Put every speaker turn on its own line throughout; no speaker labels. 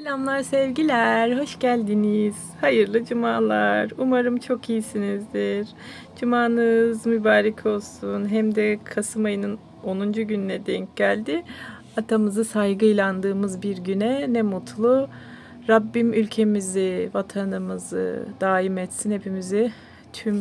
Selamlar sevgiler, hoş geldiniz. Hayırlı cumalar. Umarım çok iyisinizdir. Cumanız mübarek olsun. Hem de Kasım ayının 10. gününe denk geldi. Atamızı saygıyla andığımız bir güne ne mutlu. Rabbim ülkemizi, vatanımızı daim etsin hepimizi. Tüm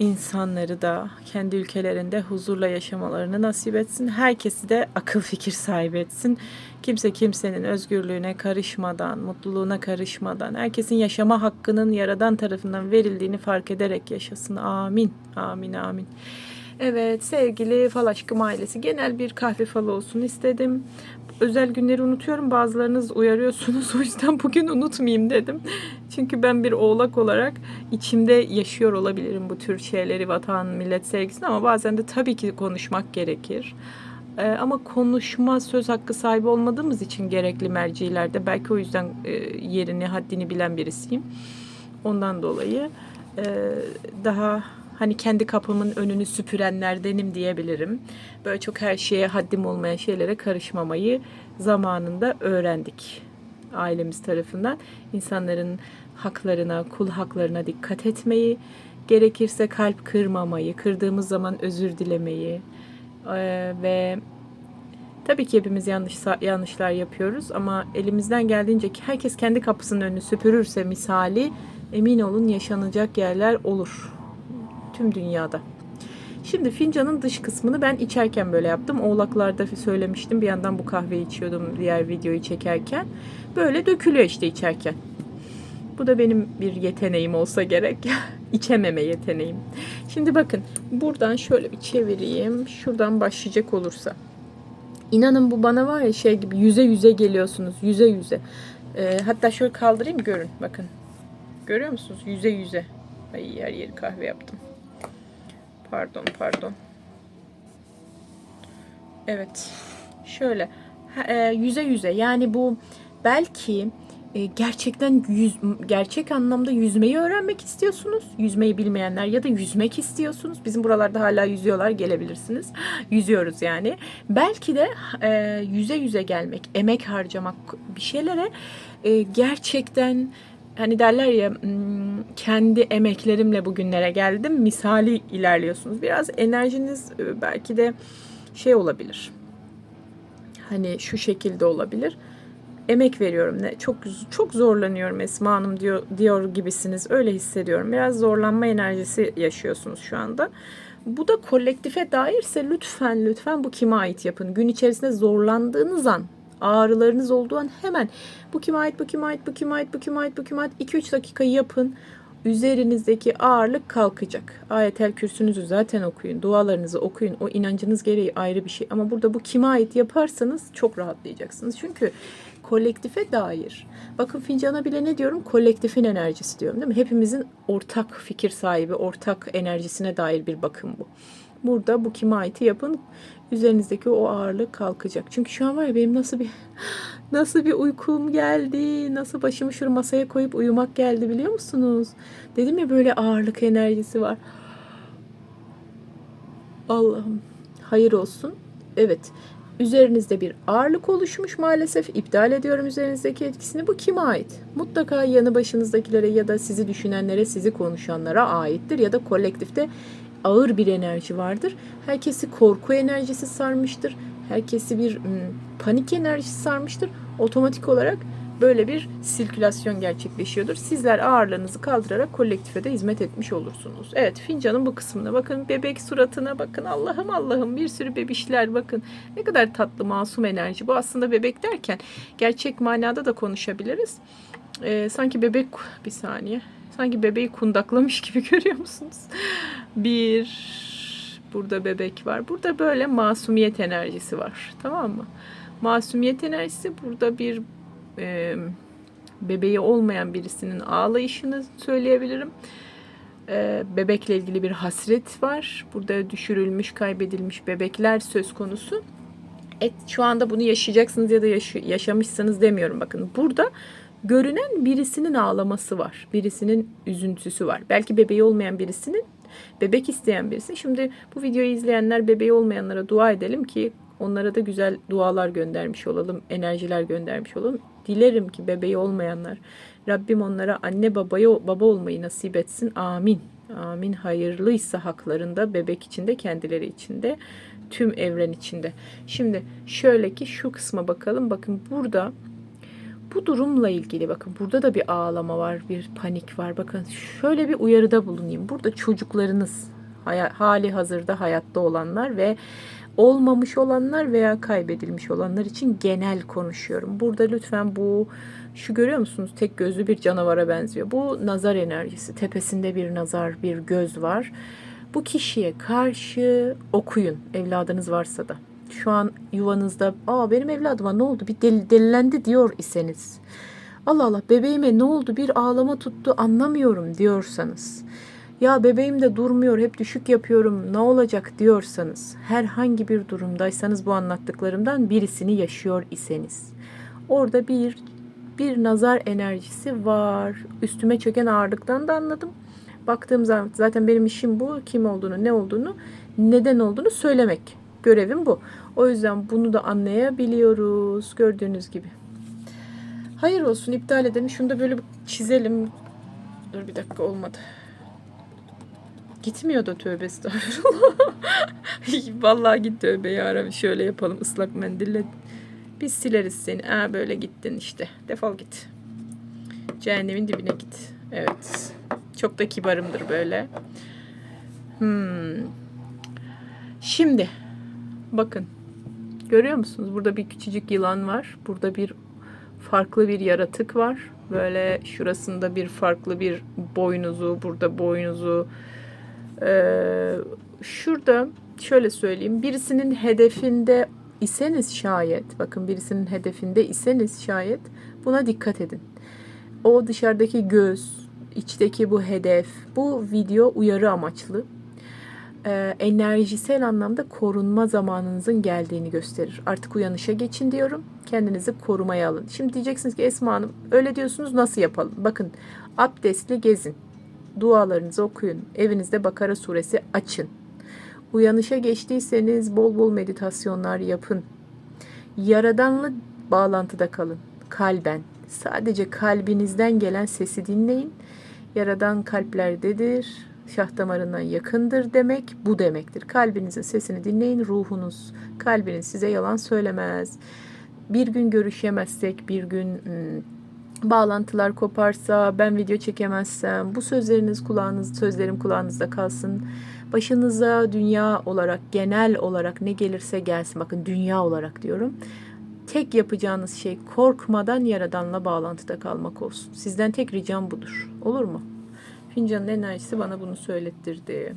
insanları da kendi ülkelerinde huzurla yaşamalarını nasip etsin. Herkesi de akıl fikir sahibi etsin. Kimse kimsenin özgürlüğüne karışmadan, mutluluğuna karışmadan, herkesin yaşama hakkının yaradan tarafından verildiğini fark ederek yaşasın. Amin. Amin amin. Evet sevgili fal aşkım ailesi genel bir kahve falı olsun istedim. Özel günleri unutuyorum bazılarınız uyarıyorsunuz o yüzden bugün unutmayayım dedim. Çünkü ben bir oğlak olarak içimde yaşıyor olabilirim bu tür şeyleri vatan millet sevgisini ama bazen de tabii ki konuşmak gerekir. Ee, ama konuşma söz hakkı sahibi olmadığımız için gerekli mercilerde belki o yüzden e, yerini haddini bilen birisiyim. Ondan dolayı e, daha hani kendi kapımın önünü süpürenlerdenim diyebilirim. Böyle çok her şeye haddim olmayan şeylere karışmamayı zamanında öğrendik ailemiz tarafından. İnsanların haklarına, kul haklarına dikkat etmeyi, gerekirse kalp kırmamayı, kırdığımız zaman özür dilemeyi eee, ve Tabii ki hepimiz yanlış yanlışlar yapıyoruz ama elimizden geldiğince herkes kendi kapısının önünü süpürürse misali emin olun yaşanacak yerler olur tüm dünyada. Şimdi fincanın dış kısmını ben içerken böyle yaptım. Oğlaklarda söylemiştim. Bir yandan bu kahveyi içiyordum diğer videoyu çekerken. Böyle dökülüyor işte içerken. Bu da benim bir yeteneğim olsa gerek. İçememe yeteneğim. Şimdi bakın buradan şöyle bir çevireyim. Şuradan başlayacak olursa. İnanın bu bana var ya şey gibi yüze yüze geliyorsunuz. Yüze yüze. Ee, hatta şöyle kaldırayım görün. Bakın. Görüyor musunuz? Yüze yüze. Ay her yeri kahve yaptım. Pardon pardon. Evet. Şöyle. E, yüze yüze. Yani bu belki e, gerçekten yüz, gerçek anlamda yüzmeyi öğrenmek istiyorsunuz. Yüzmeyi bilmeyenler ya da yüzmek istiyorsunuz. Bizim buralarda hala yüzüyorlar gelebilirsiniz. Yüzüyoruz yani. Belki de e, yüze yüze gelmek, emek harcamak bir şeylere e, gerçekten hani derler ya "Hmm, kendi emeklerimle bugünlere geldim misali ilerliyorsunuz. Biraz enerjiniz e, belki de şey olabilir. Hani şu şekilde olabilir. Emek veriyorum. Ne çok çok zorlanıyorum Esma Hanım diyor diyor gibisiniz. Öyle hissediyorum. Biraz zorlanma enerjisi yaşıyorsunuz şu anda. Bu da kolektife dairse lütfen lütfen bu kime ait yapın. Gün içerisinde zorlandığınız an ağrılarınız olduğu an hemen bu kime ait, bu kime ait, bu kime ait, bu kime ait, bu kime ait 2-3 dakika yapın. Üzerinizdeki ağırlık kalkacak. Ayetel kürsünüzü zaten okuyun. Dualarınızı okuyun. O inancınız gereği ayrı bir şey. Ama burada bu kime ait yaparsanız çok rahatlayacaksınız. Çünkü kolektife dair. Bakın fincana bile ne diyorum? Kolektifin enerjisi diyorum değil mi? Hepimizin ortak fikir sahibi, ortak enerjisine dair bir bakım bu. Burada bu kime yapın. Üzerinizdeki o ağırlık kalkacak. Çünkü şu an var ya benim nasıl bir nasıl bir uykum geldi. Nasıl başımı şu masaya koyup uyumak geldi biliyor musunuz? Dedim ya böyle ağırlık enerjisi var. Allah'ım hayır olsun. Evet. Üzerinizde bir ağırlık oluşmuş maalesef. İptal ediyorum üzerinizdeki etkisini. Bu kime ait? Mutlaka yanı başınızdakilere ya da sizi düşünenlere, sizi konuşanlara aittir. Ya da kolektifte ağır bir enerji vardır. Herkesi korku enerjisi sarmıştır. Herkesi bir panik enerjisi sarmıştır. Otomatik olarak böyle bir sirkülasyon gerçekleşiyordur. Sizler ağırlığınızı kaldırarak kolektife de hizmet etmiş olursunuz. Evet fincanın bu kısmına bakın. Bebek suratına bakın. Allah'ım Allah'ım bir sürü bebişler bakın. Ne kadar tatlı masum enerji. Bu aslında bebek derken gerçek manada da konuşabiliriz. Ee, sanki bebek bir saniye. Sanki bebeği kundaklamış gibi görüyor musunuz? Bir burada bebek var. Burada böyle masumiyet enerjisi var. Tamam mı? Masumiyet enerjisi burada bir bebeği olmayan birisinin ağlayışını söyleyebilirim. E, bebekle ilgili bir hasret var. Burada düşürülmüş, kaybedilmiş bebekler söz konusu. Et, şu anda bunu yaşayacaksınız ya da yaş- yaşamışsınız demiyorum. Bakın burada görünen birisinin ağlaması var. Birisinin üzüntüsü var. Belki bebeği olmayan birisinin bebek isteyen birisi. Şimdi bu videoyu izleyenler bebeği olmayanlara dua edelim ki onlara da güzel dualar göndermiş olalım, enerjiler göndermiş olalım. Dilerim ki bebeği olmayanlar Rabbim onlara anne babayı baba olmayı nasip etsin. Amin. Amin. Hayırlıysa haklarında bebek içinde kendileri içinde tüm evren içinde. Şimdi şöyle ki şu kısma bakalım. Bakın burada bu durumla ilgili bakın burada da bir ağlama var, bir panik var. Bakın şöyle bir uyarıda bulunayım. Burada çocuklarınız hali hazırda hayatta olanlar ve olmamış olanlar veya kaybedilmiş olanlar için genel konuşuyorum. Burada lütfen bu şu görüyor musunuz? Tek gözlü bir canavara benziyor. Bu nazar enerjisi. Tepesinde bir nazar, bir göz var. Bu kişiye karşı okuyun evladınız varsa da. Şu an yuvanızda aa benim evladıma ne oldu bir del- delilendi diyor iseniz. Allah Allah bebeğime ne oldu bir ağlama tuttu anlamıyorum diyorsanız. Ya bebeğim de durmuyor hep düşük yapıyorum ne olacak diyorsanız. Herhangi bir durumdaysanız bu anlattıklarımdan birisini yaşıyor iseniz. Orada bir bir nazar enerjisi var. Üstüme çöken ağırlıktan da anladım. Baktığım zaman zaten benim işim bu. Kim olduğunu, ne olduğunu, neden olduğunu söylemek. Görevim bu. O yüzden bunu da anlayabiliyoruz. Gördüğünüz gibi. Hayır olsun iptal edelim. Şunu da böyle çizelim. Dur bir dakika olmadı. Gitmiyor da tövbe estağfurullah. Vallahi git tövbe yarabbim. Şöyle yapalım ıslak mendille. Biz sileriz seni. Aa böyle gittin işte. Defol git. Cehennemin dibine git. Evet. Çok da kibarımdır böyle. Hmm. Şimdi bakın. Görüyor musunuz? Burada bir küçücük yılan var. Burada bir farklı bir yaratık var. Böyle şurasında bir farklı bir boynuzu, burada boynuzu. Ee, şurada şöyle söyleyeyim. Birisinin hedefinde iseniz şayet, bakın birisinin hedefinde iseniz şayet buna dikkat edin. O dışarıdaki göz, içteki bu hedef, bu video uyarı amaçlı. Ee, enerjisel anlamda korunma zamanınızın geldiğini gösterir. Artık uyanışa geçin diyorum. Kendinizi korumaya alın. Şimdi diyeceksiniz ki Esma Hanım öyle diyorsunuz nasıl yapalım? Bakın abdestli gezin. Dualarınızı okuyun. Evinizde Bakara suresi açın. Uyanışa geçtiyseniz bol bol meditasyonlar yapın. Yaradanla bağlantıda kalın. Kalben. Sadece kalbinizden gelen sesi dinleyin. Yaradan kalplerdedir. Şah damarından yakındır demek bu demektir. Kalbinizin sesini dinleyin. Ruhunuz, kalbiniz size yalan söylemez. Bir gün görüşemezsek, bir gün hmm, bağlantılar koparsa, ben video çekemezsem, bu sözleriniz kulağınız, sözlerim kulağınızda kalsın. Başınıza dünya olarak, genel olarak ne gelirse gelsin. Bakın dünya olarak diyorum. Tek yapacağınız şey korkmadan Yaradan'la bağlantıda kalmak olsun. Sizden tek ricam budur. Olur mu? Fincanın enerjisi bana bunu söylettirdi.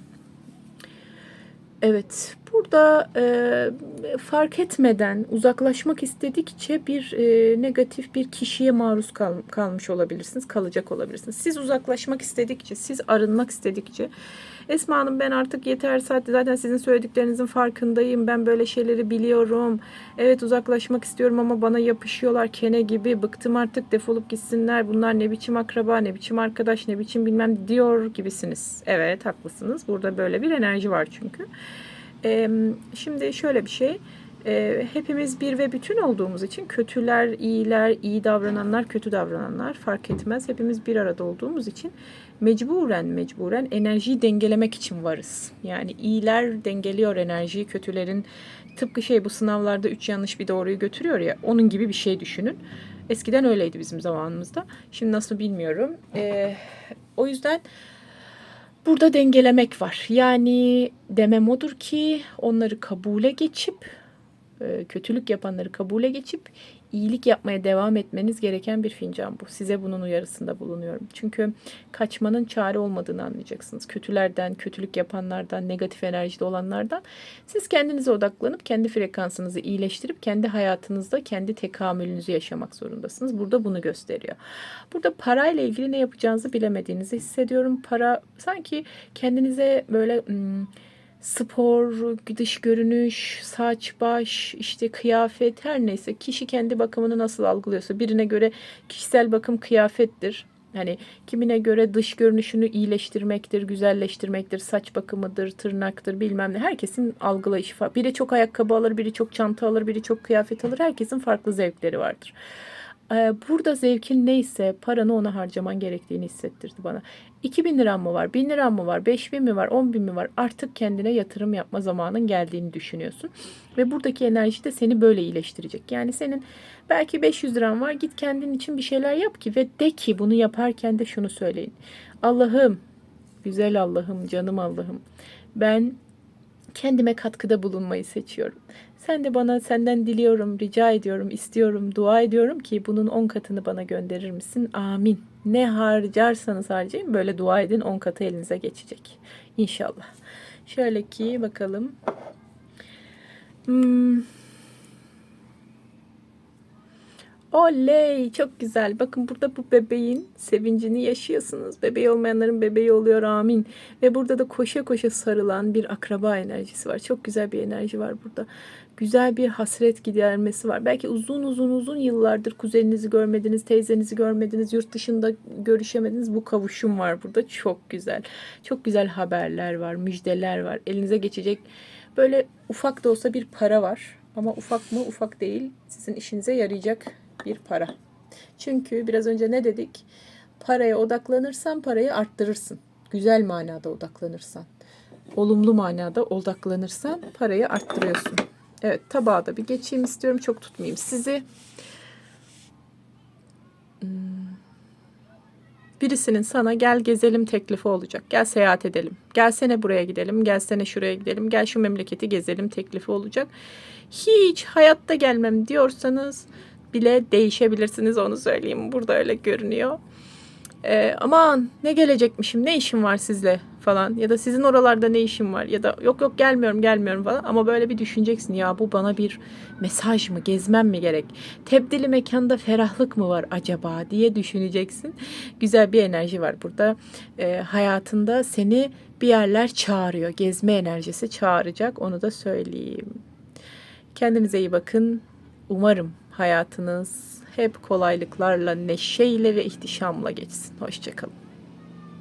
Evet, burada e, fark etmeden uzaklaşmak istedikçe bir e, negatif bir kişiye maruz kal, kalmış olabilirsiniz, kalacak olabilirsiniz. Siz uzaklaşmak istedikçe, siz arınmak istedikçe, Esma Hanım ben artık yeter saat zaten sizin söylediklerinizin farkındayım, ben böyle şeyleri biliyorum, evet uzaklaşmak istiyorum ama bana yapışıyorlar kene gibi, bıktım artık defolup gitsinler, bunlar ne biçim akraba, ne biçim arkadaş, ne biçim bilmem diyor gibisiniz. Evet haklısınız, burada böyle bir enerji var çünkü. Ee, şimdi şöyle bir şey. Ee, hepimiz bir ve bütün olduğumuz için kötüler, iyiler, iyi davrananlar, kötü davrananlar fark etmez. Hepimiz bir arada olduğumuz için mecburen mecburen enerjiyi dengelemek için varız. Yani iyiler dengeliyor enerjiyi, kötülerin tıpkı şey bu sınavlarda üç yanlış bir doğruyu götürüyor ya onun gibi bir şey düşünün. Eskiden öyleydi bizim zamanımızda. Şimdi nasıl bilmiyorum. Ee, o yüzden Burada dengelemek var. Yani demem odur ki onları kabule geçip e, kötülük yapanları kabule geçip iyilik yapmaya devam etmeniz gereken bir fincan bu. Size bunun uyarısında bulunuyorum. Çünkü kaçmanın çare olmadığını anlayacaksınız. Kötülerden, kötülük yapanlardan, negatif enerjide olanlardan siz kendinize odaklanıp kendi frekansınızı iyileştirip kendi hayatınızda kendi tekamülünüzü yaşamak zorundasınız. Burada bunu gösteriyor. Burada parayla ilgili ne yapacağınızı bilemediğinizi hissediyorum. Para sanki kendinize böyle hmm, spor, dış görünüş, saç, baş, işte kıyafet her neyse kişi kendi bakımını nasıl algılıyorsa birine göre kişisel bakım kıyafettir. Hani kimine göre dış görünüşünü iyileştirmektir, güzelleştirmektir, saç bakımıdır, tırnaktır bilmem ne. Herkesin algılayışı farklı. Biri çok ayakkabı alır, biri çok çanta alır, biri çok kıyafet alır. Herkesin farklı zevkleri vardır. Ee, burada zevkin neyse paranı ona harcaman gerektiğini hissettirdi bana. 2000 liran mı var, 1000 liran mı var, 5000 mi var, 10 bin mi var artık kendine yatırım yapma zamanın geldiğini düşünüyorsun. Ve buradaki enerji de seni böyle iyileştirecek. Yani senin belki 500 liran var git kendin için bir şeyler yap ki ve de ki bunu yaparken de şunu söyleyin. Allah'ım, güzel Allah'ım, canım Allah'ım ben kendime katkıda bulunmayı seçiyorum. Sen de bana senden diliyorum, rica ediyorum, istiyorum, dua ediyorum ki bunun 10 katını bana gönderir misin? Amin. Ne harcarsanız harcayın böyle dua edin 10 katı elinize geçecek. İnşallah. Şöyle ki bakalım. Hmm. Oley çok güzel. Bakın burada bu bebeğin sevincini yaşıyorsunuz. Bebeği olmayanların bebeği oluyor amin. Ve burada da koşa koşa sarılan bir akraba enerjisi var. Çok güzel bir enerji var burada. Güzel bir hasret gidermesi var. Belki uzun uzun uzun yıllardır kuzeninizi görmediniz, teyzenizi görmediniz, yurt dışında görüşemediniz. Bu kavuşum var burada. Çok güzel. Çok güzel haberler var, müjdeler var. Elinize geçecek böyle ufak da olsa bir para var. Ama ufak mı ufak değil. Sizin işinize yarayacak bir para. Çünkü biraz önce ne dedik? Paraya odaklanırsan parayı arttırırsın. Güzel manada odaklanırsan. Olumlu manada odaklanırsan parayı arttırıyorsun. Evet tabağa da bir geçeyim istiyorum. Çok tutmayayım sizi. Hmm. Birisinin sana gel gezelim teklifi olacak. Gel seyahat edelim. Gelsene buraya gidelim. Gelsene şuraya gidelim. Gel şu memleketi gezelim teklifi olacak. Hiç hayatta gelmem diyorsanız bile değişebilirsiniz onu söyleyeyim. Burada öyle görünüyor. Ee, aman ne gelecekmişim ne işim var sizle falan. Ya da sizin oralarda ne işim var? Ya da yok yok gelmiyorum gelmiyorum falan. Ama böyle bir düşüneceksin ya bu bana bir mesaj mı gezmem mi gerek? Tebdili mekanda ferahlık mı var acaba? diye düşüneceksin. Güzel bir enerji var burada. Ee, hayatında seni bir yerler çağırıyor. Gezme enerjisi çağıracak onu da söyleyeyim. Kendinize iyi bakın. Umarım hayatınız hep kolaylıklarla, neşeyle ve ihtişamla geçsin. Hoşçakalın.